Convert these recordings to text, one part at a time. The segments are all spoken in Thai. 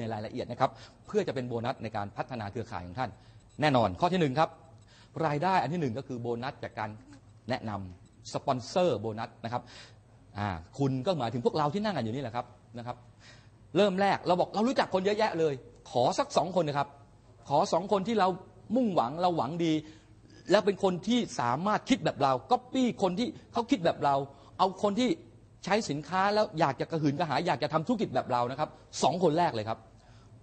ในรายละเอียดนะครับ เพื่อจะเป็นโบนัสในการพัฒนาเครือข่ายของท่าน แน่นอนข้อที่หนึ่งครับ รายได้อันที่หนึ่งก็คือโบนัสจากการแนะนำสปอนเซอร์โบนัสนะครับคุณก็หมายถึงพวกเราที่นั่งกันอยู่นี่แหละครับนะครับ เริ่มแรกเราบอกเรารู้จักคนเยอะแยะเลย ขอสักสองคนนะครับ ขอสองคนที่เรามุ่งหวังเราหวังดี แล้วเป็นคนที่สามารถคิดแบบเราก๊อปปี้คนที่เขาคิดแบบเรา เอาคนที่ใช้สินค้าแล้วอยากจะกระหืนกระหายอยากจะทำธุรกิจแบบเรานะครับสองคนแรกเลยครับ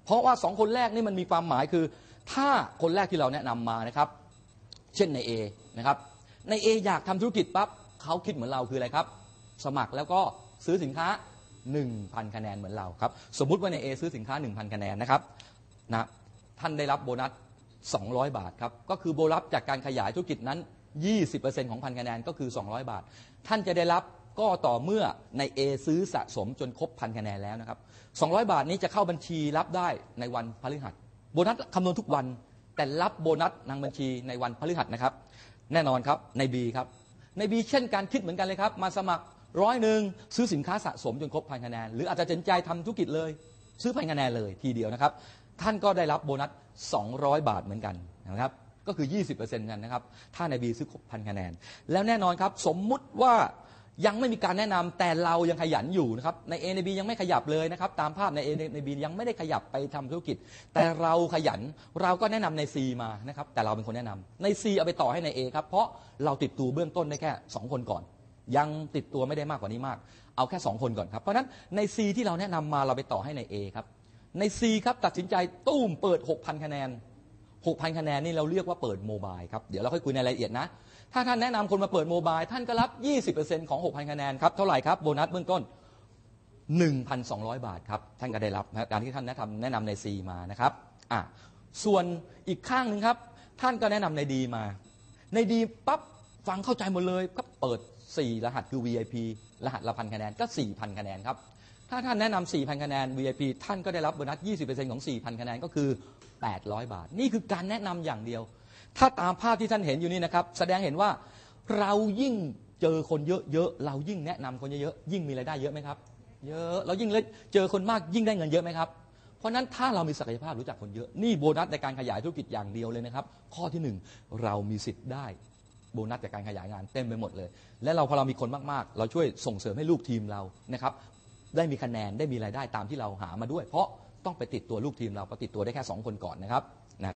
เพราะว่าสองคนแรกนี่มันมีความหมายคือ ถ้าคนแรกที่เราแนะนำมานะครับ เช่นใน A นะครับใน A อยากทำธุรกิจปั๊บเขาคิดเหมือนเราคืออะไรครับ สมัครแล้วก็ซื้อสินค้า 1,000 คะแนนเหมือนเราครับสมมุติว่าใน A ซื้อสินค้า 1,000 คะแนนนะครับนะท่านได้รับโบนัส 200 บาทครับก็คือโบนัสจากการขยายธุรกิจนั้น 20%ของพันคะแนนก็คือ 200 บาท ท่านจะได้รับ ก็ต่อเมื่อใน A ซื้อสะสมจนครบพันคะแนนแล้วนะครับ 200 บาทนี้จะเข้าบัญชีรับได้ในวันพฤหัสโบนัสคำนวณทุกวัน แต่รับโบนัสทางบัญชีในวันพฤหัสนะครับ แน่นอนครับใน B ครับใน B เช่นการคิดเหมือนกันเลยครับ มาสมัครร้อยหนึ่งซื้อสินค้าสะสมจนครบพันคะแนน หรืออาจจะตัดสินใจทำธุรกิจเลย ซื้อพันคะแนนเลยทีเดียวนะครับ ท่านก็ได้รับโบนัส 200 บาทเหมือนกันนะครับก็คือ 20%กันนะครับ ถ้าใน B ซื้อครบพันคะแนน แล้วแน่นอนครับ สมมุติว่า ยังไม่มีการแนะนำแต่เรายังขยันอยู่นะครับใน A ใน B ยังไม่ขยับเลยนะครับตามภาพใน A ใน B ยังไม่ได้ขยับไปทำธุรกิจ แต่เราขยันเราก็แนะนำใน C มานะครับแต่เราเป็นคนแนะนำใน C เอาไปต่อให้ใน A ครับเพราะเราติดตัวเบื้องต้นได้แค่ 2 คนก่อน ยังติดตัวไม่ได้มากกว่านี้มาก เอาแค่ 2 คนก่อนครับเพราะฉะนั้นใน C ที่เราแนะนำมาเราไปต่อให้ใน A ครับใน C ครับตัดสินใจตุ้มเปิด 6,000 คะแนน 6,000 คะแนนนี่เราเรียกว่าเปิดโมบายครับ เดี๋ยวเราค่อยคุยในรายละเอียดนะ ถ้าท่านแนะนำคนมาเปิดโมบายท่านก็รับ 20%ของ 6,000 คะแนนครับ เท่าไหร่ครับโบนัสเบื้องต้น 1,200 บาทครับ ท่านก็ได้รับนะการที่ท่านแนะนำแนะนำใน C มานะครับอะส่วนอีกข้างหนึ่งครับ ท่านก็แนะนำในดีมา ในดีปั๊บฟังเข้าใจหมดเลยก็เปิด 4 รหัสคือ VIP รหัสละพันคะแนนก็ 4,000 คะแนนครับ ถ้าท่านแนะนำ4,000 คะแนน VIP ท่านก็ได้รับโบนัส 20%ของ 4,000 คะแนนก็คือ 800 บาท นี่คือการแนะนำอย่างเดียว ถ้าตามภาพที่ท่านเห็นอยู่นี่นะครับ แสดงเห็นว่าเรายิ่งเจอคนเยอะๆเรายิ่งแนะนำคนเยอะๆยิ่งมีรายได้เยอะไหมครับ เยอะเรายิ่งเจอคนมากยิ่งได้เงินเยอะไหมครับเพราะนั้นถ้าเรามีศักยภาพรู้จักคนเยอะนี่โบนัสในการขยายธุรกิจอย่างเดียวเลยนะครับ ข้อที่หนึ่งเรามีสิทธิ์ได้โบนัสจากการขยายงานเต็มไปหมดเลย และเราพอเรามีคนมากๆ เราช่วยส่งเสริมให้ลูกทีมเรานะครับได้มีคะแนนได้มีรายได้ตามที่เราหามาด้วย เพราะ ต้องไปติดตัวลูกทีมเราเพราะติดตัวได้แค่ 2 คนก่อนนะครับ